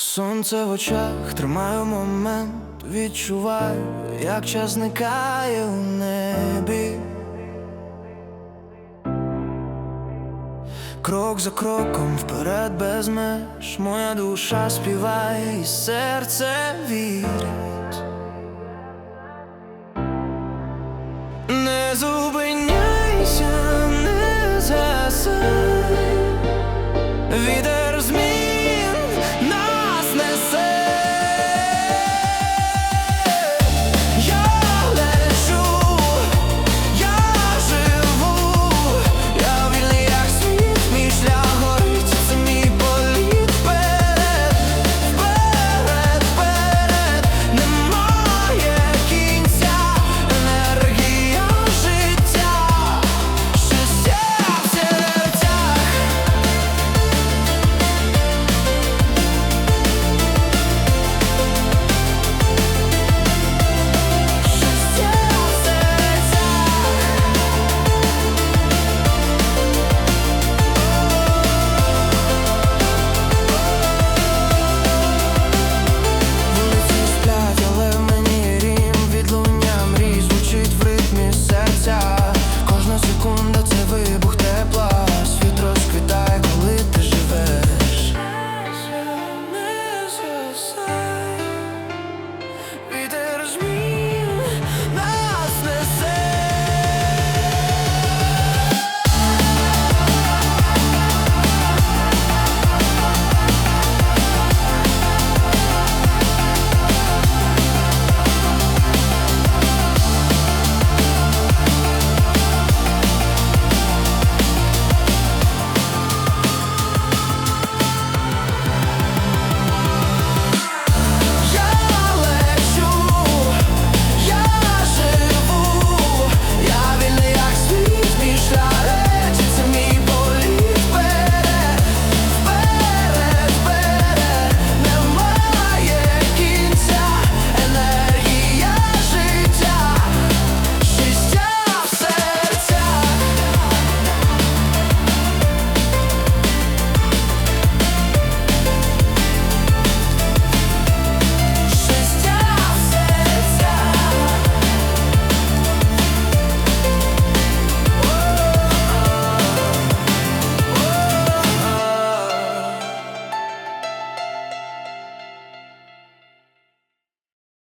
Сонце в очах, тримаю момент, відчуваю, як час зникає у небі. Крок за кроком вперед без меж, моя душа співає і серце вірить. Не зупиняйся, не засай.